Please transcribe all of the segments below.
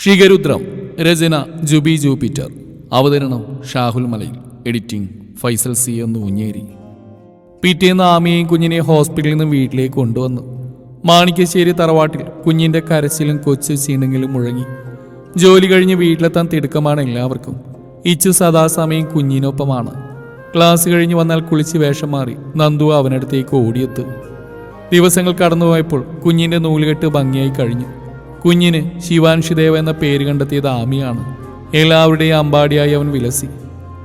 ഷിഗരുദ്രം രചന Jubi Jupiter അവതരണം ഷാഹുൽ മലയിൽ. Editing Faisal C എന്ന് ഊഞ്ഞേരി. പിറ്റേന്ന് ആമിയെയും കുഞ്ഞിനെ ഹോസ്പിറ്റലിൽ നിന്ന് വീട്ടിലേക്ക് കൊണ്ടുവന്നു. മാണിക്കശ്ശേരി തറവാട്ടിൽ കുഞ്ഞിന്റെ കരച്ചിലും കൊച്ചു ചീണുങ്ങിലും മുഴങ്ങി. ജോലി കഴിഞ്ഞ് വീട്ടിലെത്താൻ തിടുക്കമാണ് എല്ലാവർക്കും. ഇച്ചു സദാസമയം കുഞ്ഞിനൊപ്പമാണ്. ക്ലാസ് കഴിഞ്ഞ് വന്നാൽ കുളിച്ച് വേഷം മാറി നന്ദു അവനടുത്തേക്ക് ഓടിയെത്തു. ദിവസങ്ങൾ കടന്നുപോയപ്പോൾ കുഞ്ഞിന്റെ നൂലുകെട്ട് ഭംഗിയായി കഴിഞ്ഞു. കുഞ്ഞിന് ശിവാൻഷിദേവ എന്ന പേര് കണ്ടെത്തിയത് ആമിയാണ് എല്ലാവരുടെയും അമ്പാടിയായി അവൻ വിലസി.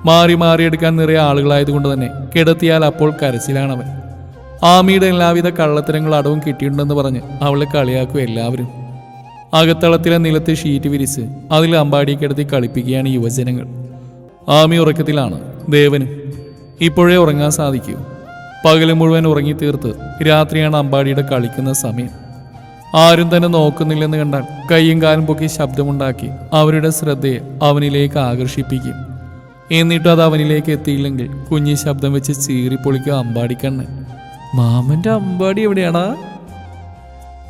മാറി മാറിയെടുക്കാൻ നിറയെ ആളുകളായതുകൊണ്ട് തന്നെ കിടത്തിയാൽ അപ്പോൾ കരച്ചിലാണവൻ. ആമിയുടെ എല്ലാവിധ കള്ളത്തരങ്ങൾ അടവും കിട്ടിയിട്ടുണ്ടെന്ന് പറഞ്ഞ് അവളെ കളിയാക്കും എല്ലാവരും. അകത്തളത്തിലെ നിലത്ത് ഷീറ്റ് വിരിച്ച് അതിൽ അമ്പാടിയെ കിടത്തി കളിപ്പിക്കുകയാണ് യുവജനങ്ങൾ. ആമി ഉറക്കത്തിലാണ് ദേവനും. ഇപ്പോഴേ ഉറങ്ങാൻ സാധിക്കൂ. പകൽ മുഴുവൻ ഉറങ്ങി തീർത്ത് രാത്രിയാണ് അമ്പാടിയുടെ കളിക്കുന്ന സമയം. ആരും തന്നെ നോക്കുന്നില്ലെന്ന് കണ്ടാൽ കൈയും കാലും പൊക്കി ശബ്ദമുണ്ടാക്കി അവരുടെ ശ്രദ്ധയെ അവനിലേക്ക് ആകർഷിപ്പിക്കും. എന്നിട്ട് അത് അവനിലേക്ക് എത്തിയില്ലെങ്കിൽ കുഞ്ഞി ശബ്ദം വെച്ച് ചീറിപ്പൊളിക്കുക അമ്പാടിക്കണ്ണ് മാമന്റെ അമ്പാടി എവിടെയാണാ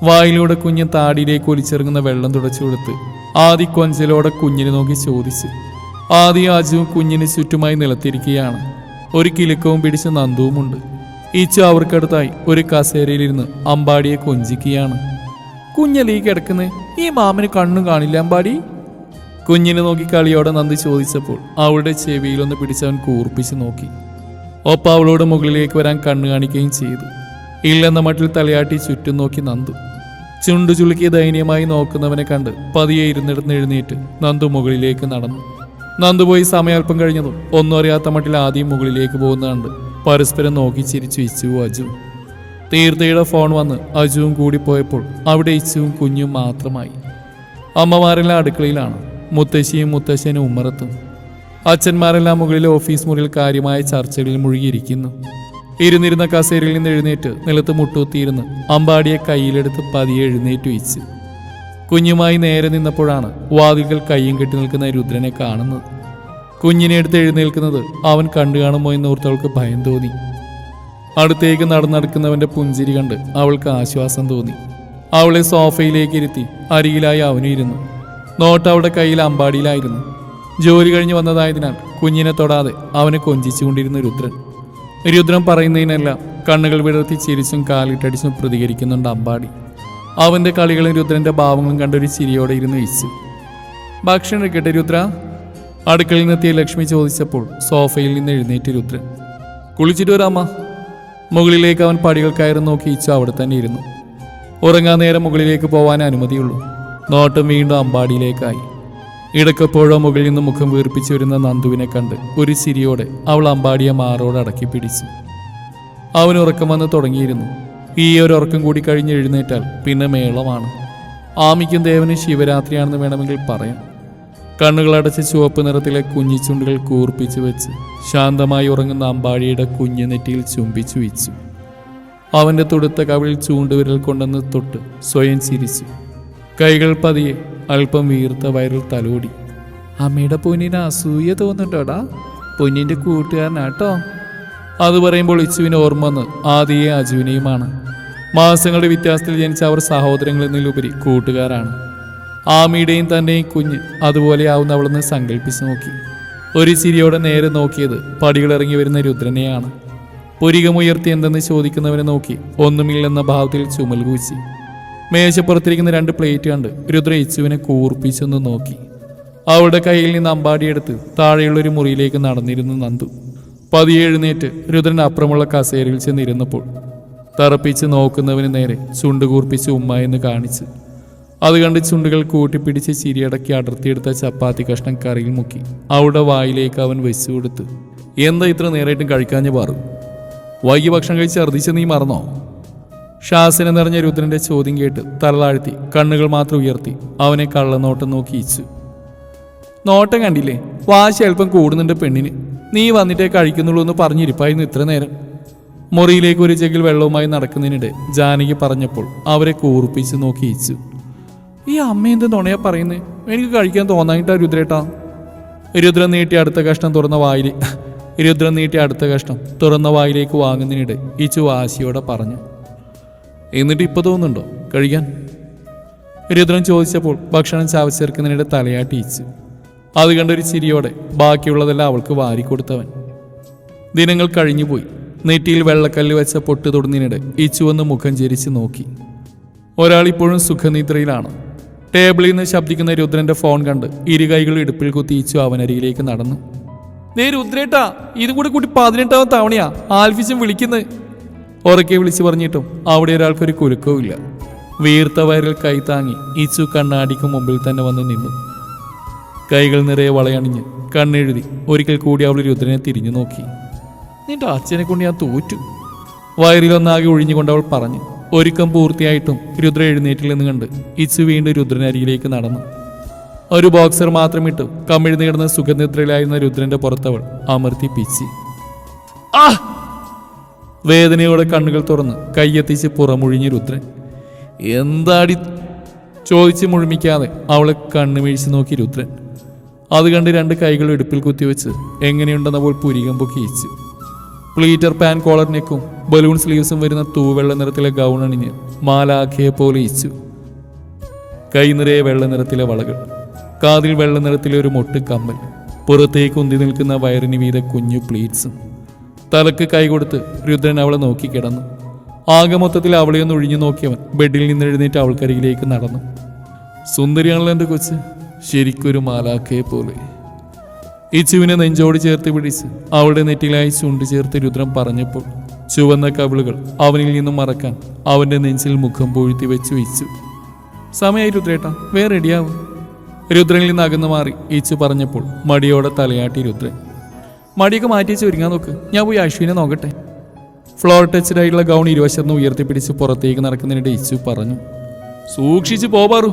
വായിലൂടെ കുഞ്ഞ് താടിയിലേക്ക് ഒലിച്ചിറങ്ങുന്ന വെള്ളം തുടച്ചു കൊടുത്ത് ആദി കൊഞ്ചലോടെ കുഞ്ഞിനെ നോക്കി ചോദിച്ചു. ആദി ആജുവും കുഞ്ഞിന് ചുറ്റുമായി നിലത്തിരിക്കുകയാണ്. ഒരു കിലുക്കവും പിടിച്ച നന്ദുവുമുണ്ട്. ഈച്ചു അവർക്കടുത്തായി ഒരു കസേരയിലിരുന്ന് അമ്പാടിയെ കൊഞ്ചിക്കുകയാണ്. കുഞ്ഞലീ കിടക്കുന്നത് ഈ മാമന് കണ്ണും കാണില്ല അമ്പാടി. കുഞ്ഞിനെ നോക്കി കളിയോടെ നന്ദി ചോദിച്ചപ്പോൾ അവളുടെ ചെവിയിലൊന്ന് പിടിച്ചവൻ കൂർപ്പിച്ച് നോക്കി. ഒപ്പം അവളോട് മുകളിലേക്ക് വരാൻ കണ്ണു കാണിക്കുകയും ചെയ്തു. ഇല്ലെന്ന മട്ടിൽ തലയാട്ടി ചുറ്റും നോക്കി നന്ദു. ചുണ്ടു ചുളുക്കി ദയനീയമായി നോക്കുന്നവനെ കണ്ട് പതിയെ ഇരുന്നിടന്ന് എഴുന്നേറ്റ് നന്ദു മുകളിലേക്ക് നടന്നു. നന്ദു പോയി സമയാൽപ്പം കഴിഞ്ഞതും ഒന്നും അറിയാത്ത മട്ടിൽ ആദ്യം മുകളിലേക്ക് പോകുന്ന കണ്ട് പരസ്പരം നോക്കി ചിരിച്ചു ഇച്ചു അജു. തീർത്ഥയുടെ ഫോൺ വന്ന് അജുവും കൂടി പോയപ്പോൾ അവിടെ ഇച്ചുവും കുഞ്ഞും മാത്രമായി. അമ്മമാരെല്ലാം അടുക്കളയിലാണ്. മുത്തശ്ശിയും മുത്തശ്ശനും ഉമ്മറത്തും. അച്ഛന്മാരെല്ലാം മുകളിലെ ഓഫീസ് മുറിയിൽ കാര്യമായ ചർച്ചകളിൽ മുഴുകിയിരിക്കുന്നു. ഇരുന്നിരുന്ന കസേരയിൽ നിന്ന് എഴുന്നേറ്റ് നിലത്ത് മുട്ടൂത്തിയിരുന്ന് അമ്പാടിയെ കയ്യിലെടുത്ത് പതിയെ എഴുന്നേറ്റ് വെച്ച് കുഞ്ഞുമായി നേരെ നിന്നപ്പോഴാണ് വാതിൽകൾ കയ്യും കെട്ടി നിൽക്കുന്ന രുദ്രനെ കാണുന്നത്. കുഞ്ഞിനെ എടുത്ത് എഴുന്നേൽക്കുന്നത് അവൻ കണ്ടു കാണുമോ എന്നോർത്തവൾക്ക് ഭയം തോന്നി. അടുത്തേക്ക് നടന്നടക്കുന്നവന്റെ പുഞ്ചിരി കണ്ട് അവൾക്ക് ആശ്വാസം തോന്നി. അവളെ സോഫയിലേക്ക് ഇരുത്തി അരികിലായി അവനും ഇരുന്നു. നോട്ട് അവളുടെ കയ്യിൽ അമ്പാടിയിലായിരുന്നു. ജോലി കഴിഞ്ഞ് വന്നതായതിനാൽ കുഞ്ഞിനെ തൊടാതെ അവനെ കൊഞ്ചിച്ചുകൊണ്ടിരുന്ന രുദ്രൻ. രുദ്രൻ പറയുന്നതിനെല്ലാം കണ്ണുകൾ വിടർത്തി ചിരിച്ചും കാലിട്ടടിച്ചും പ്രതികരിക്കുന്നുണ്ട് അമ്പാടി. അവന്റെ കളികളും രുദ്രന്റെ ഭാവങ്ങളും കണ്ടൊരു ചിരിയോടെ ഇരുന്ന് ഇച്ചു ഭക്ഷണം എടുക്കട്ടെ രുദ്ര? അടുക്കളയിൽ നിന്നെത്തിയ ലക്ഷ്മി ചോദിച്ചപ്പോൾ സോഫയിൽ നിന്ന് എഴുന്നേറ്റ് രുദ്രൻ. കുളിച്ചിട്ട് വരാമ്മ മുകളിലേക്ക് അവൻ പടികൾ കയറി നോക്കി ഇച്ച അവിടെ തന്നെ ഇരുന്നു. ഉറങ്ങാൻ നേരം മുകളിലേക്ക് പോവാൻ അനുമതിയുള്ളൂ. നോട്ടം വീണ്ടും അമ്പാടിയിലേക്കായി. ഇടക്കപ്പോഴോ മുകളിൽ നിന്ന് മുഖം വീർപ്പിച്ചു വരുന്ന നന്ദുവിനെ കണ്ട് ഒരു ചിരിയോടെ അവൾ അമ്പാടിയെ മാറോട് അടക്കി പിടിച്ചു. അവൻ ഉറക്കം വന്ന് തുടങ്ങിയിരുന്നു. ഈ ഒരു ഉറക്കം കൂടി കഴിഞ്ഞ് എഴുന്നേറ്റാൽ പിന്നെ മേളമാണ്. ആമിക്കും ദേവന് ശിവരാത്രിയാണെന്ന് വേണമെങ്കിൽ പറയാം. കണ്ണുകളടച്ച് ചുവപ്പ് നിറത്തിലെ കുഞ്ഞിച്ചുണ്ടുകൾ കൂർപ്പിച്ചു വെച്ച് ശാന്തമായി ഉറങ്ങുന്ന അമ്പാടിയുടെ കുഞ്ഞു നെറ്റിയിൽ ചുംബിച്ചു വെച്ചു. അവന്റെ തൊടുത്ത കവിളിൽ ചൂണ്ടുവിരൽ കൊണ്ടെന്ന് തൊട്ട് സ്വയം ചിരിച്ചു. കൈകൾ പതിയെ അല്പം വീർത്ത വയറിൽ തലോടി. അമ്മയുടെ പൊന്നിന് അസൂയ തോന്നുന്നുണ്ടോടാ? പൊന്നിന്റെ കൂട്ടുകാരനാട്ടോ. അത് പറയുമ്പോൾ ഇച്ചുവിന് ഓർമ്മ വന്ന് ആദിയെ അജുവിനെയുമാണ്. മാസങ്ങളുടെ വ്യത്യാസത്തിൽ ജനിച്ച അവർ സഹോദരങ്ങളിൽ എന്നതിലുപരി കൂട്ടുകാരാണ്. ആമിയുടെയും തന്റെയും കുഞ്ഞ് അതുപോലെ ആവുന്ന അവളെന്ന് സങ്കല്പിച്ചു നോക്കി. ഒരു ചിരിയോടെ നേരെ നോക്കിയത് പടികളിറങ്ങി വരുന്ന രുദ്രനെയാണ്. പുരികമുയർത്തി എന്തെന്ന് ചോദിക്കുന്നവനെ നോക്കി ഒന്നുമില്ലെന്ന ഭാവത്തിൽ ചുമൽ കൂച്ചി. മേശപ്പുറത്തിരിക്കുന്ന രണ്ട് പ്ലേറ്റ് കണ്ട് രുദ്ര ഇച്ചുവിനെ കൂർപ്പിച്ചൊന്ന് നോക്കി. അവളുടെ കയ്യിൽ നിന്ന് അമ്പാടിയെടുത്ത് താഴെയുള്ളൊരു മുറിയിലേക്ക് നടന്നിരുന്നു നന്ദു. പതിയെ എഴുന്നേറ്റ് രുദ്രൻ അപ്പുറമുള്ള കസേരയിൽ ചെന്നിരുന്നപ്പോൾ തറപ്പിച്ച് നോക്കുന്നവന് നേരെ ചുണ്ടുകൂർപ്പിച്ച് ഉമ്മ എന്ന് കാണിച്ച്. അത് കണ്ട് ചുണ്ടുകൾ കൂട്ടിപ്പിടിച്ച് ചിരിയടക്കി അടർത്തിയെടുത്ത ചപ്പാത്തി കഷ്ണം കറിയിൽ മുക്കി. അവിടെ വായിലേക്ക് അവൻ വെച്ചു കൊടുത്ത് എന്താ ഇത്ര നേരായിട്ടും കഴിക്കാഞ്ഞ് പാറു? വൈകി ഭക്ഷണം കഴിച്ച് ഛർദ്ദിച്ച് നീ മറന്നോ? ഷാസിനെ നിറഞ്ഞ രുദ്രന്റെ ചോദ്യം കേട്ട് തലതാഴ്ത്തി കണ്ണുകൾ മാത്രം ഉയർത്തി അവനെ കള്ളനോട്ടം നോക്കി ഇച്ചു. നോട്ടം കണ്ടില്ലേ? വാശി അല്പം കൂടുന്നുണ്ട് പെണ്ണിന്. നീ വന്നിട്ടേ കഴിക്കുന്നുള്ളൂ എന്ന് പറഞ്ഞിരിപ്പായിരുന്നു ഇത്ര നേരം. മുറിയിലേക്ക് ഒരു ജഗിൽ വെള്ളവുമായി നടക്കുന്നതിനിടെ ജാനകി പറഞ്ഞപ്പോൾ അവരെ കൂർപ്പിച്ച് നോക്കി ഇച്ചു. ഈ അമ്മ എന്ത് നുണയാ പറയുന്നത് എനിക്ക് കഴിക്കാൻ തോന്നായിട്ടാ രുദ്രേട്ടാ. രുദ്രൻ നീട്ടി അടുത്ത കഷ്ണം തുറന്ന വായിൽ രുദ്രൻ നീട്ടി അടുത്ത കഷ്ണം തുറന്ന വായിലേക്ക് വാങ്ങുന്നതിനിടെ ഇച്ചു വാശിയോടെ പറഞ്ഞു എന്നിട്ട് ഇപ്പൊ തോന്നുന്നുണ്ടോ കഴിക്കാൻ? രുദ്രൻ ചോദിച്ചപ്പോൾ ഭക്ഷണം ചാവച്ചേർക്കുന്നതിനിടെ തലയാട്ടിയിച്ചു അത് കണ്ടൊരു ചിരിയോടെ ബാക്കിയുള്ളതെല്ലാം അവൾക്ക് വാരിക്കൊടുത്തവൻ ദിനങ്ങൾ കഴിഞ്ഞുപോയി നെറ്റിയിൽ വെള്ളക്കല്ല് വെച്ച പൊട്ട് തൊടുന്നതിനിടെ ഇച്ചുവെന്ന് മുഖം ചിരിച്ച് നോക്കി. ഒരാളിപ്പോഴും സുഖനിദ്രയിലാണ്. ടേബിളിൽ നിന്ന് ശബ്ദിക്കുന്ന രുദ്രന്റെ ഫോൺ കണ്ട് ഇരുകൈകൾ ഇടുപ്പിൽ കുത്തിയിച്ചു അവനരിയിലേക്ക് നടന്നു. ദേ രുദ്രേട്ടാ ഇതും കൂടി കൂട്ടി പതിനെട്ടാമത്തെ തവണയാ ആൽഫിച്ചും വിളിക്കുന്നത് ഉറക്കെ വിളിച്ചു പറഞ്ഞിട്ടും അവിടെ ഒരാൾക്കൊരു കുലുക്കവും ഇല്ല. വീർത്ത വയറിൽ കൈ താങ്ങി ഇച്ചു കണ്ണാടിക്ക് മുമ്പിൽ തന്നെ വന്ന് നിന്നു. കൈകൾ നിറയെ വളയണിഞ്ഞ് കണ്ണെഴുതി ഒരിക്കൽ കൂടി അവൾ രുദ്രനെ തിരിഞ്ഞു നോക്കി. നിന്റെ അച്ഛനെ കൊണ്ട് ഞാൻ തോറ്റു. വയറിലൊന്നാകെ ഒഴിഞ്ഞുകൊണ്ട് അവൾ പറഞ്ഞു. ഒരുക്കം പൂർത്തിയായിട്ടും രുദ്ര എഴുന്നേറ്റില്ലെന്ന് കണ്ട് ഇച്ചു വീണ്ടും രുദ്രനരികിലേക്ക് നടന്നു. ഒരു ബോക്സർ മാത്രമിട്ട് കമിഴ്ന്നു കിടന്ന സുഖനിദ്രയിലായിരുന്ന രുദ്രന്റെ പുറത്തവൾ അമർത്തി പിച്ചി. ആ! വേദനയോടെ കണ്ണുകൾ തുറന്ന് കയ്യെത്തിച്ച് പുറമൊഴിഞ്ഞ് രുദ്രൻ. എന്താടി? ചോദിച്ച് മുഴുമിക്കാതെ അവളെ കണ്ണുമീഴ്ചി നോക്കി രുദ്രൻ. അത് കണ്ട് രണ്ട് കൈകൾ ഇടുപ്പിൽ കുത്തിവെച്ച് എങ്ങനെയുണ്ടെന്ന പോൽ പുരികം പൊക്കിയിച്ചു പ്ലീറ്റർ പാൻ കോളർ നെക്കും ബലൂൺ സ്ലീവ്സും വരുന്ന തൂവെള്ള നിറത്തിലെ ഗൗൺ അണിഞ്ഞ് മാലാഖയെ പോലെ ഇച്ചു കൈ നിറയെ വെള്ള നിറത്തിലെ വളകൾ. കാതിൽ വെള്ള നിറത്തിലെ ഒരു മൊട്ട് കമ്മൽ. പുറത്തേക്ക് ഉന്തി നിൽക്കുന്ന വയറിന് വീത കുഞ്ഞു പ്ലീറ്റ്സും തലക്ക് കൈ കൊടുത്ത് രുദ്രൻ അവളെ നോക്കി കിടന്നു. ആകെ മൊത്തത്തിൽ അവളെ ഒന്ന് ഒഴിഞ്ഞു നോക്കിയവൻ ബെഡിൽ നിന്ന് എഴുന്നേറ്റ് അവൾക്കരികിലേക്ക് നടന്നു. സുന്ദരിയാണല്ലോ എന്റെ കൊച്ച്. ശരിക്കൊരു മാലാഖയെ പോലെ. ഇച്ചുവിനെ നെഞ്ചോട് ചേർത്ത് പിടിച്ച് അവളുടെ നെറ്റിലായി ചുണ്ട് ചേർത്ത് രുദ്രം പറഞ്ഞപ്പോൾ ചുവന്ന കവിളുകൾ അവനിൽ നിന്നും മറക്കാൻ അവന്റെ നെഞ്ചിൽ മുഖം പൊഴുത്തി വെച്ചു ഇച്ചു സമയമായി രുദ്രേട്ട വേ റെഡിയാവും രുദ്രനിൽ നിന്ന് അകന്നു മാറി ഈച്ചു പറഞ്ഞപ്പോൾ മടിയോടെ തലയാട്ടി രുദ്രൻ മടിയൊക്കെ മാറ്റി ഒരുങ്ങാൻ നോക്ക് ഞാൻ പോയി അശ്വിനെ നോക്കട്ടെ. ഫ്ലോർ ടച്ച്ഡ് ആയിട്ടുള്ള ഗൗൺ ഇരുവശത്തുനിന്ന് ഉയർത്തിപ്പിടിച്ച് പുറത്തേക്ക് നടക്കുന്നതിനിടെ ഇച്ചു പറഞ്ഞു സൂക്ഷിച്ചു പോവാറു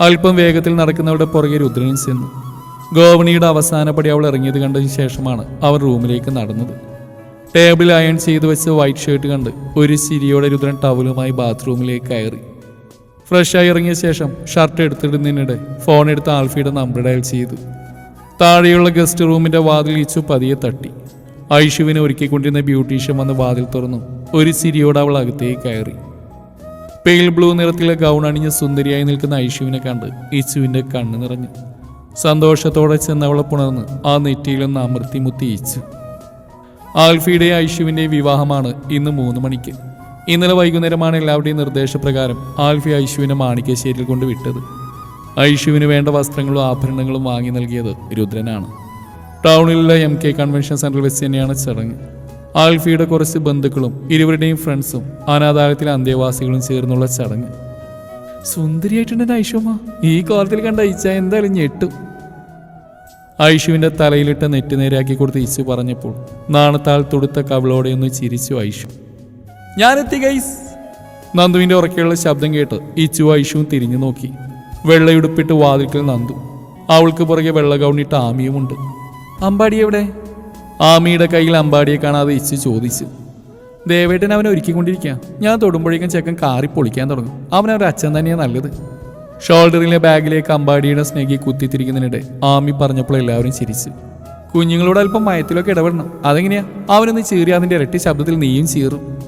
അല്പം വേഗത്തിൽ നടക്കുന്നവരുടെ പുറകെ രുദ്രനിൽ ചെന്നു. ഗോവണിയുടെ അവസാനപടി അവൾ ഇറങ്ങിയത് കണ്ടതിന് ശേഷമാണ് അവർ റൂമിലേക്ക് നടന്നത്. ടേബിൾ അയൺ ചെയ്ത് വെച്ച് വൈറ്റ് ഷർട്ട് കണ്ട് ഒരു ചിരിയോടെ രുദ്രൻ ടവലുമായി ബാത്റൂമിലേക്ക് കയറി. ഫ്രഷായി ഇറങ്ങിയ ശേഷം ഷർട്ട് എടുത്തിടുന്നതിനിടെ ഫോൺ എടുത്ത് ആൽഫിയുടെ നമ്പർ ഡയൽ ചെയ്തു. താഴെയുള്ള ഗസ്റ്റ് റൂമിന്റെ വാതിൽ ഇച്ചു പതിയെ തട്ടി. ഐഷുവിനെ ഒരുക്കിക്കൊണ്ടിരുന്ന ബ്യൂട്ടീഷ്യൻ വന്ന് വാതിൽ തുറന്നു. ഒരു ചിരിയോടെ അവൾ അകത്തേക്ക് കയറി. പെയിൽ ബ്ലൂ നിറത്തിലെ ഗൗൺ അണിഞ്ഞ് സുന്ദരിയായി നിൽക്കുന്ന ഐഷുവിനെ കണ്ട് ഇച്ചുവിന്റെ കണ്ണ് നിറഞ്ഞു. സന്തോഷത്തോടെ ചെന്ന് അവളെ പുണർന്ന് ആ നെറ്റിയിലൊന്ന് അമൃത്തി മുത്തിയിച്ചു ആൽഫിയുടെ ഐഷുവിന്റെ വിവാഹമാണ് ഇന്ന് മൂന്ന് മണിക്ക്. ഇന്നലെ വൈകുന്നേരമാണ് എല്ലാവരുടെയും നിർദ്ദേശപ്രകാരം ആൽഫി ഐഷുവിനെ മാണിക്യശ്ശേരിയിൽ കൊണ്ട് വിട്ടത് ഐഷുവിന് വേണ്ട വസ്ത്രങ്ങളും ആഭരണങ്ങളും വാങ്ങി നൽകിയത് രുദ്രനാണ്. ടൗണിലുള്ള എം കെ കൺവെൻഷൻ സെന്ററിൽ വെച്ച് തന്നെയാണ് ചടങ്ങ്. ആൽഫിയുടെ കുറച്ച് ബന്ധുക്കളും ഇരുവരുടെയും ഫ്രണ്ട്സും അനാഥാലയത്തിലെ അന്തേവാസികളും ചേർന്നുള്ള ചടങ്ങ്. സുന്ദരിയായിട്ടുണ്ട് ഐഷുമ്മ ഈ കോലത്തിൽ കണ്ട ഐച്ച എന്തായാലും ഞെട്ടും. ഐഷുവിന്റെ തലയിലിട്ട നെറ്റ് നേരെയാക്കി കൊടുത്ത് ഇച്ചു പറഞ്ഞപ്പോൾ നാണത്താൽ തുടുത്ത കവിളോടെ ഒന്ന് ചിരിച്ചു ഐഷു ഞാനെത്തി ഗൈസ്. നന്ദുവിന്റെ ഉറക്കെയുള്ള ശബ്ദം കേട്ട് ഇച്ചു ഐഷുവും തിരിഞ്ഞു നോക്കി. വെള്ളയുടുപ്പിട്ട് വാതിൽക്കൽ നന്ദു. അവൾക്ക് പുറകെ വെള്ള ഗൗണിട്ട് ആമിയുമുണ്ട്. അമ്പാടി എവിടെ? ആമിയുടെ കയ്യിൽ അമ്പാടിയെ കാണാതെ ഇച്ചു ചോദിച്ചു. ദേവേട്ടൻ അവനെ ഒരുക്കിക്കൊണ്ടിരിക്കുക ഞാൻ തൊടുമ്പോഴേക്കും ചെക്കൻ കാറി പൊളിക്കാൻ തുടങ്ങും. അവൻ അവരുടെ അച്ഛൻ തന്നെയാണ് നല്ലത്. ഷോൾഡറിലെ ബാഗിലേക്ക് അമ്പാടിയുടെ സ്നേഹി കുത്തിത്തിരിക്കുന്നതിനിടെ ആമി പറഞ്ഞപ്പോൾ എല്ലാവരും ചിരിച്ചു. കുഞ്ഞുങ്ങളോട് അല്പം മയത്തിലൊക്കെ ഇടപെടണം. അതെങ്ങനെയാ? അവനൊന്ന് ചീറി അതിന്റെ ഇരട്ടി ശബ്ദത്തിൽ നീയും ചീറും.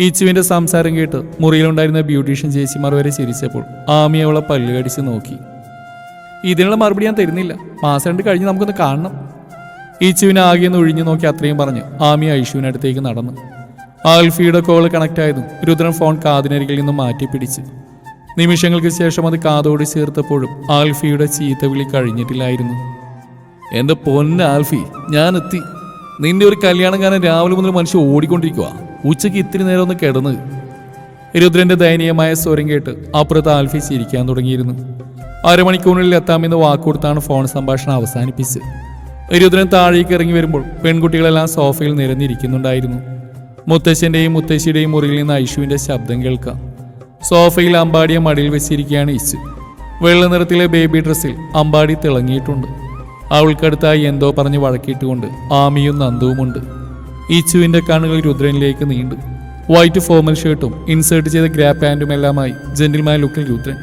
ഈച്ചുവിന്റെ സംസാരം കേട്ട് മുറിയിലുണ്ടായിരുന്ന ബ്യൂട്ടീഷ്യൻ ചേച്ചിമാർ വരെ ചിരിച്ചപ്പോൾ ആമി അവളെ പല്ലുകടിച്ച് നോക്കി. ഇതിനുള്ള മറുപടി ഞാൻ തരുന്നില്ല. മാസം രണ്ട് കഴിഞ്ഞ് നമുക്കൊന്ന് കാണണം. ഈച്ചുവിനെ ആകെ ഒന്ന് ഒഴിഞ്ഞു നോക്കി അത്രയും പറഞ്ഞ് ആമി ഐഷുവിനടുത്തേക്ക് നടന്നു. ആൽഫിയുടെ കോൾ കണക്ട് ആയതും രുദ്രൻ ഫോൺ കാതിനരികിൽ നിന്നും മാറ്റി പിടിച്ചു നിമിഷങ്ങൾക്ക് ശേഷം അത് കാതോട് ചേർത്തപ്പോഴും ആൽഫിയുടെ ചീത്ത വിളി കഴിഞ്ഞിട്ടില്ലായിരുന്നു. എന്റെ പൊന്ന ആൽഫി ഞാൻ എത്തി നിന്റെ ഒരു കല്യാണം കാരണം രാവിലെ മുതൽ മനുഷ്യൻ ഓടിക്കൊണ്ടിരിക്കുക ഉച്ചയ്ക്ക് ഇത്തിരി നേരം ഒന്ന് കിടന്ന്. രുദ്രന്റെ ദയനീയമായ സ്വരം കേട്ട് അപ്പുറത്ത് ആൽഫി ചിരിക്കാൻ തുടങ്ങിയിരുന്നു. അരമണിക്കൂറിനുള്ളിൽ എത്താമെന്ന് വാക്കുകൊടുത്താണ് ഫോൺ സംഭാഷണം അവസാനിപ്പിച്ചത്. രുദ്രൻ താഴേക്ക് ഇറങ്ങി വരുമ്പോൾ പെൺകുട്ടികളെല്ലാം സോഫയിൽ നിരന്നിരിക്കുന്നുണ്ടായിരുന്നു. മുത്തശ്ശന്റെയും മുത്തശ്ശിയുടെയും മുറിയിൽ നിന്ന് ഐഷുവിന്റെ ശബ്ദം കേൾക്കാം. സോഫയിൽ അമ്പാടിയെ മടിയിൽ വെച്ചിരിക്കുകയാണ് ഇച്ചു വെള്ള നിറത്തിലെ ബേബി ഡ്രസ്സിൽ അമ്പാടി തിളങ്ങിയിട്ടുണ്ട്. അവൾക്കടുത്തായി എന്തോ പറഞ്ഞ് വഴക്കിയിട്ടുകൊണ്ട് ആമിയും നന്ദുവുമുണ്ട്. ഇച്ചുവിന്റെ കണ്ണുകൾ രുദ്രനിലേക്ക് നീണ്ടു. വൈറ്റ് ഫോമൽ ഷർട്ടും ഇൻസേർട്ട് ചെയ്ത ഗ്രാ പാന്റും എല്ലാമായി ജെന്റിൽമാൻ ലുക്കിൽ രുദ്രൻ.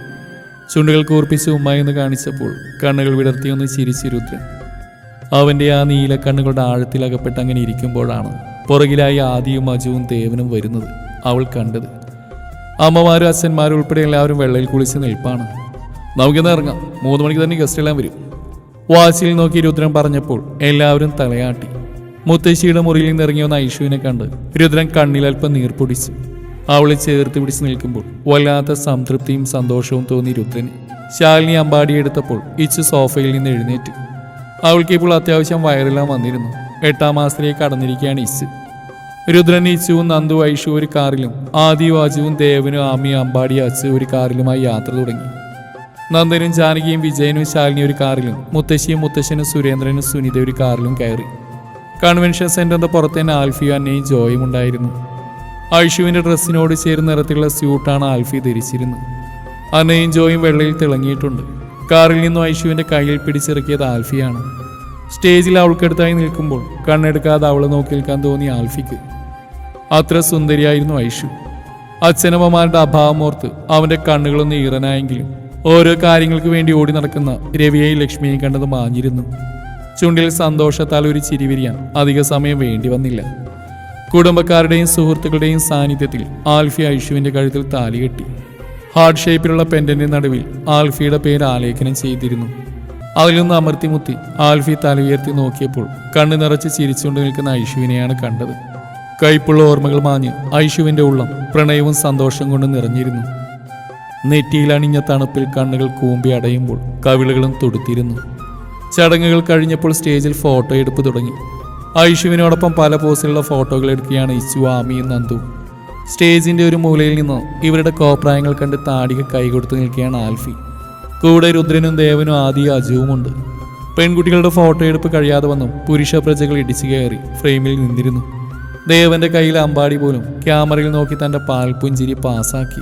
ചുണ്ടുകൾ കൂർപ്പിച്ച് ഉമ്മായെന്ന് കാണിച്ചപ്പോൾ കണ്ണുകൾ വിടർത്തിയൊന്ന് ചിരിച്ച് രുദ്രൻ. അവന്റെ ആ നീല കണ്ണുകളുടെ ആഴത്തിൽ അകപ്പെട്ട് അങ്ങനെ ഇരിക്കുമ്പോഴാണ് പുറകിലായി ആദിയും അജുവും ദേവനും വരുന്നത് അവൾ കണ്ടത്. അമ്മമാരും അച്ഛന്മാരും ഉൾപ്പെടെ എല്ലാവരും വെള്ളയിൽ കുളിച്ച് നിൽപ്പാണ്. നമുക്കിന്ന് ഇറങ്ങാം. മൂന്ന് മണിക്ക് തന്നെ ഗസ്റ്റ് എല്ലാം വരും. വാച്ചിൽ നോക്കി രുദ്രൻ പറഞ്ഞപ്പോൾ എല്ലാവരും തലയാട്ടി. മുത്തശ്ശിയുടെ മുറിയിൽ നിന്ന് ഇറങ്ങി വന്ന ഐഷുവിനെ കണ്ട് രുദ്രൻ കണ്ണിലൽപ്പം നീർപ്പൊടിച്ചു അവളെ ചേർത്ത് പിടിച്ച് നിൽക്കുമ്പോൾ വല്ലാത്ത സംതൃപ്തിയും സന്തോഷവും തോന്നി രുദ്രന്. ശാലിനി അമ്പാടി എടുത്തപ്പോൾ ഇച്ച് സോഫയിൽ നിന്ന് എഴുന്നേറ്റ്. അവൾക്ക് ഇപ്പോൾ അത്യാവശ്യം വയറെല്ലാം വന്നിരുന്നു. എട്ടാം മാസത്തിലേക്ക് കടന്നിരിക്കുകയാണ് ഇച്ച്. രുദ്രൻ ഇച്ചുവും നന്ദു ഐഷു ഒരു കാറിലും ആദിവാജുവും ദേവനും ആമിയും അമ്പാടി അച്ചു ഒരു കാറിലുമായി യാത്ര തുടങ്ങി. നന്ദനും ജാനകിയും വിജയനും ശാലിനി ഒരു കാറിലും മുത്തശ്ശിയും മുത്തശ്ശനും സുരേന്ദ്രനും സുനിത ഒരു കാറിലും കയറി. കൺവെൻഷൻ സെന്ററിന്റെ പുറത്ത് തന്നെ ആൽഫിയും അന്നയും ജോയും ഉണ്ടായിരുന്നു. ഐഷുവിന്റെ ഡ്രസ്സിനോട് ചേരുന്ന നിറത്തിലുള്ള സ്യൂട്ടാണ് ആൽഫി ധരിച്ചിരുന്നത്. അന്നയും ജോയും വെള്ളയിൽ തിളങ്ങിയിട്ടുണ്ട്. കാറിൽ നിന്നും ഐഷുവിന്റെ കയ്യിൽ പിടിച്ചിറക്കിയത് ആൽഫിയാണ്. സ്റ്റേജിൽ അവൾക്കടുത്തായി നിൽക്കുമ്പോൾ കണ്ണെടുക്കാതെ അവളെ നോക്കി നിൽക്കാൻ തോന്നി ആൽഫിക്ക് അത്ര സുന്ദരിയായിരുന്നു ഐഷു. അച്ഛനമ്മമാരുടെ അഭാവമോർത്ത് അവന്റെ കണ്ണുകളൊന്ന് ഈറനായെങ്കിലും ഓരോ കാര്യങ്ങൾക്ക് വേണ്ടി ഓടി നടക്കുന്ന രവിയെയും ലക്ഷ്മിയെയും കണ്ടത് മാഞ്ഞിരുന്നു. ചുണ്ടിൽ സന്തോഷത്താൽ ഒരു ചിരി വിരിയാൻ അധിക സമയം വേണ്ടി വന്നില്ല. കുടുംബക്കാരുടെയും സുഹൃത്തുക്കളുടെയും സാന്നിധ്യത്തിൽ ആൽഫി ഐഷുവിന്റെ കഴുത്തിൽ താലി കെട്ടി. ഹാർഡ് ഷേപ്പിലുള്ള പെൻഡന്റിന് നടുവിൽ ആൽഫിയുടെ പേര് ആലേഖനം ചെയ്തിരുന്നു. അതിൽ നിന്ന് അമർത്തിമുത്തി ആൽഫി തല ഉയർത്തി നോക്കിയപ്പോൾ കണ്ണു നിറച്ച് ചിരിച്ചുകൊണ്ട് നിൽക്കുന്ന ഐഷുവിനെയാണ് കണ്ടത്. കൈപ്പുള്ള ഓർമ്മകൾ മാഞ്ഞ് ഐഷുവിന്റെ ഉള്ളം പ്രണയവും സന്തോഷം കൊണ്ട് നിറഞ്ഞിരുന്നു. നെറ്റിയിൽ അണിഞ്ഞ തണുപ്പിൽ കണ്ണുകൾ കൂമ്പി അടയുമ്പോൾ കവിളുകളും തുടുത്തിരുന്നു. ചടങ്ങുകൾ കഴിഞ്ഞപ്പോൾ സ്റ്റേജിൽ ഫോട്ടോ എടുപ്പ് തുടങ്ങി. ഐഷുവിനോടൊപ്പം പല പോസിലുള്ള ഫോട്ടോകൾ എടുക്കുകയാണ് ഇച്ചു ആമിയും നന്ദു. സ്റ്റേജിന്റെ ഒരു മൂലയിൽ നിന്ന് ഇവരുടെ കോപ്രായങ്ങൾ കണ്ട് താടിക കൈകൊടുത്ത് നിൽക്കുകയാണ് ആൽഫി. കൂടെ രുദ്രനും ദേവനും ആദി അജുവുമുണ്ട്. പെൺകുട്ടികളുടെ ഫോട്ടോ എടുപ്പ് കഴിയാതെ വന്നും പുരുഷ പ്രജകൾ ഇടിച്ചു കയറി ഫ്രെയിമിൽ നിന്നിരുന്നു. ദേവന്റെ കയ്യിൽ അമ്പാടി പോലും ക്യാമറയിൽ നോക്കി തന്റെ പാൽപുഞ്ചിരി പാസാക്കി.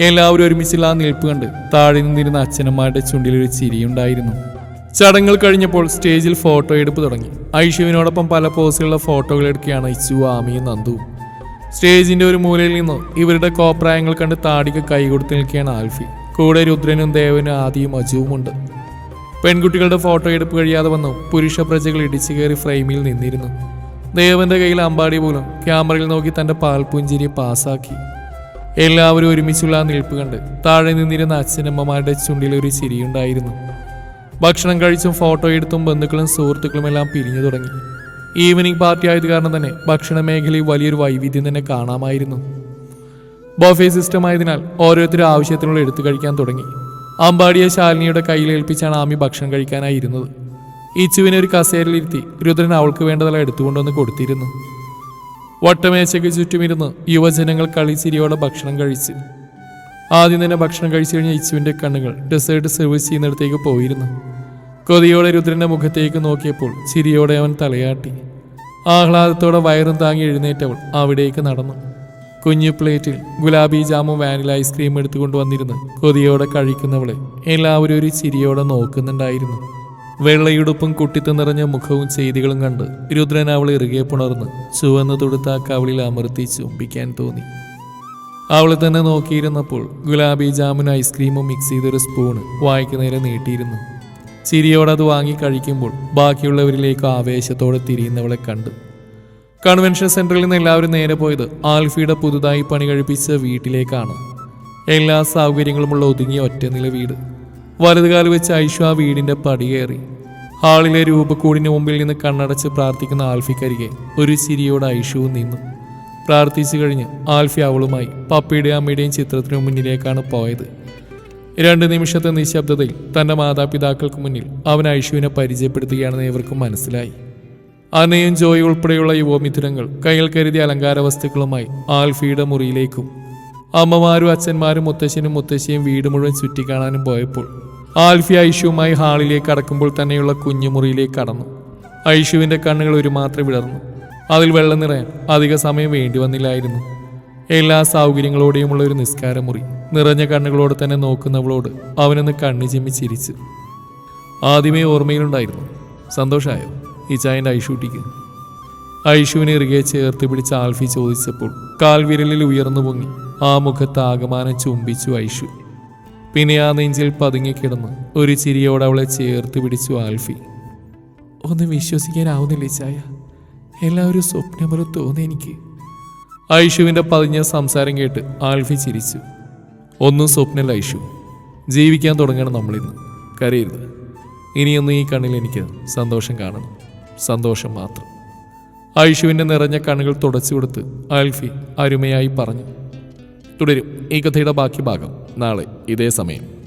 എല്ലാവരും ഒരുമിച്ചുള്ള ആ നിൽപ്പ് കണ്ട് താഴെ നിന്നിരുന്ന അച്ഛനമ്മമാരുടെ ചുണ്ടിലൊരു ചിരിയുണ്ടായിരുന്നു ചടങ്ങുകൾ കഴിഞ്ഞപ്പോൾ സ്റ്റേജിൽ ഫോട്ടോ എടുപ്പ് തുടങ്ങി. ഐഷുവിനോടൊപ്പം പല പോസുകളുള്ള ഫോട്ടോകൾ എടുക്കുകയാണ് ഇച്ചു ആമിയും നന്ദുവും സ്റ്റേജിന്റെ ഒരു മൂലയിൽ നിന്ന് ഇവരുടെ കോപ്രായങ്ങൾ കണ്ട് താടിക്ക് കൈകൊടുത്ത് നിൽക്കുകയാണ് ആൽഫി. കൂടെ രുദ്രനും ദേവനും ആദിയും അജുവുമുണ്ട്. പെൺകുട്ടികളുടെ ഫോട്ടോ എടുപ്പ് കഴിയാതെ വന്നു പുരുഷ പ്രജകൾ ഇടിച്ചു കയറി ഫ്രെയിമിൽ നിന്നിരുന്നു. ദേവന്റെ കയ്യിൽ അമ്പാടി പോലും ക്യാമറയിൽ നോക്കി തന്റെ പാൽപുഞ്ചിരി പാസാക്കി. എല്ലാവരും ഒരുമിച്ചുള്ള നിൽപ്പ് കണ്ട് താഴെ നിന്നിരുന്ന അച്ഛനമ്മമാരുടെ ചുണ്ടിൽ ഒരു ചിരിയുണ്ടായിരുന്നു. ഭക്ഷണം കഴിച്ചും ഫോട്ടോ എടുത്തും ബന്ധുക്കളും സുഹൃത്തുക്കളും എല്ലാം പിരിഞ്ഞു തുടങ്ങി. ഈവനിങ് പാർട്ടി ആയത് കാരണം തന്നെ ഭക്ഷണ മേഖലയിൽ വലിയൊരു വൈവിധ്യം തന്നെ കാണാമായിരുന്നു. ബോഫെ സിസ്റ്റം ആയതിനാൽ ഓരോരുത്തരും ആവശ്യത്തിനുള്ള എടുത്തു കഴിക്കാൻ തുടങ്ങി. അമ്പാടിയെ ശാലിനിയുടെ കയ്യിൽ ഏൽപ്പിച്ചാണ് ആമി ഭക്ഷണം കഴിക്കാനായി ഇരുന്നത്. ഇച്ചുവിനെ ഒരു കസേരയിലിരുത്തി രുദ്രൻ അവൾക്ക് വേണ്ടതെല്ലാം എടുത്തുകൊണ്ടുവന്ന് കൊടുത്തിരുന്നു. വട്ടമേശയ്ക്ക് ചുറ്റുമിരുന്ന് യുവജനങ്ങൾ കളിച്ചിരിയോടെ ഭക്ഷണം കഴിച്ചു. ആദ്യം തന്നെ ഭക്ഷണം കഴിച്ചു കഴിഞ്ഞ ഈച്ചുവിന്റെ കണ്ണുകൾ ഡെസേർട്ട് സർവീസ് ചെയ്യുന്നിടത്തേക്ക് പോയിരുന്നു. കൊതിയോടെ രുദ്രന്റെ മുഖത്തേക്ക് നോക്കിയപ്പോൾ ചിരിയോടെ അവൻ തലയാട്ടി. ആഹ്ലാദത്തോടെ വയറും താങ്ങി എഴുന്നേറ്റവൾ അവിടേക്ക് നടന്നു. കുഞ്ഞു പ്ലേറ്റിൽ ഗുലാബി ജാമും വാനില ഐസ്ക്രീം എടുത്തുകൊണ്ട് വന്നിരുന്ന് കൊതിയോടെ കഴിക്കുന്നവളെ എല്ലാവരും ഒരു ചിരിയോടെ നോക്കുന്നുണ്ടായിരുന്നു. വെള്ളയുടുപ്പും കുട്ടിത്തു നിറഞ്ഞ മുഖവും ചെയ്തികളും കണ്ട് രുദ്രൻ അവളെ ഇറുകെ പുണർന്ന് ചുവന്ന് തൊടുത്ത ആ കവളിൽ അമർത്തി ചുംബിക്കാൻ തോന്നി. അവൾ തന്നെ നോക്കിയിരുന്നപ്പോൾ ഗുലാബി ജാമുൻ ഐസ്ക്രീമും മിക്സ് ചെയ്തൊരു സ്പൂണ് വായിക്ക് നേരെ നീട്ടിയിരുന്നു. ചിരിയോടെ അത് വാങ്ങി കഴിക്കുമ്പോൾ ബാക്കിയുള്ളവരിലേക്ക് ആവേശത്തോടെ തിരിയുന്നവളെ കണ്ടു. കൺവെൻഷൻ സെന്ററിൽ നിന്ന് എല്ലാവരും നേരെ പോയത് ആൽഫിയുടെ പുതുതായി പണി കഴിപ്പിച്ച വീട്ടിലേക്കാണ്. എല്ലാ സൗകര്യങ്ങളുമുള്ള ഒതുങ്ങിയ ഒറ്റനില വീട്. വലതുകാൽ വെച്ച് ഐഷു ആ വീടിന്റെ പടി കയറി ഹാളിലെ രൂപക്കൂടിന് മുമ്പിൽ നിന്ന് കണ്ണടച്ച് പ്രാർത്ഥിക്കുന്ന ആൽഫിക്കരികെ ഒരു ചിരിയോടെ ഐഷുവും നിന്നു. പ്രാർത്ഥിച്ചു കഴിഞ്ഞ് ആൽഫി അവളുമായി പപ്പയുടെയും അമ്മയുടെയും ചിത്രത്തിനു മുന്നിലേക്കാണ് പോയത്. രണ്ട് നിമിഷത്തെ നിശബ്ദതയിൽ തന്റെ മാതാപിതാക്കൾക്ക് മുന്നിൽ അവൻ ഐഷുവിനെ പരിചയപ്പെടുത്തുകയാണെന്ന് ഇവർക്കും മനസ്സിലായി. അനയും ജോയി ഉൾപ്പെടെയുള്ള യുവമിഥുനങ്ങൾ കയ്യിൽ കരുതിയ അലങ്കാര വസ്തുക്കളുമായി ആൽഫിയുടെ മുറിയിലേക്കും അമ്മമാരും അച്ഛന്മാരും മുത്തശ്ശനും മുത്തശ്ശിയും വീട് മുഴുവൻ ചുറ്റിക്കാണാനും പോയപ്പോൾ ആൽഫി ഐഷുവുമായി ഹാളിലേക്ക് അടക്കുമ്പോൾ തന്നെയുള്ള കുഞ്ഞുമുറിയിലേക്ക് കടന്നു. ഐഷുവിന്റെ കണ്ണുകൾ ഒരു മാത്രം വിടർന്നു അതിൽ വെള്ളം നിറയാൻ അധിക സമയം വേണ്ടി വന്നില്ലായിരുന്നു. എല്ലാ സൗകര്യങ്ങളോടെയുമുള്ള ഒരു നിസ്കാരമുറി. നിറഞ്ഞ കണ്ണുകളോട് തന്നെ നോക്കുന്നവളോട് അവനൊന്ന് കണ്ണു ചിമ്മി ചിരിച്ചു. ആദ്യമേ ഓർമ്മയിലുണ്ടായിരുന്നു. സന്തോഷമായോ ഈ ചായന്റെ ഐഷൂട്ടിക്ക് ഐഷുവിനെ ഇറുകെ ചേർത്ത് പിടിച്ച് ആൽഫി ചോദിച്ചപ്പോൾ കാൽവിരലിൽ ഉയർന്നു പൊങ്ങി. ആ മുഖത്ത് ആകമാനം ചുംബിച്ചു ഐഷു പിന്നെ ആ നെഞ്ചിൽ പതുങ്ങിക്കിടന്ന് ഒരു ചിരിയോടെ അവളെ ചേർത്ത് പിടിച്ചു ആൽഫി. ഒന്ന് വിശ്വസിക്കാനാവുന്നില്ല ചായ എല്ലാവരും സ്വപ്നം പോലെ തോന്നി എനിക്ക്. ഐഷുവിന്റെ പതിഞ്ഞ സംസാരം കേട്ട് ആൽഫി ചിരിച്ചു. ഒന്നും സ്വപ്നമല്ല ഐഷു ജീവിക്കാൻ തുടങ്ങണം നമ്മളിന്ന്. കരയരുത്. ഇനിയൊന്നും ഈ കണ്ണിൽ എനിക്ക് സന്തോഷം കാണണം. സന്തോഷം മാത്രം. ഐഷുവിന്റെ നിറഞ്ഞ കണ്ണുകൾ തുടച്ചു കൊടുത്ത് ആൽഫി അരുമയായി പറഞ്ഞു തുടരും. ഈ കഥയുടെ ബാക്കി ഭാഗം നാളെ ഇതേ സമയം.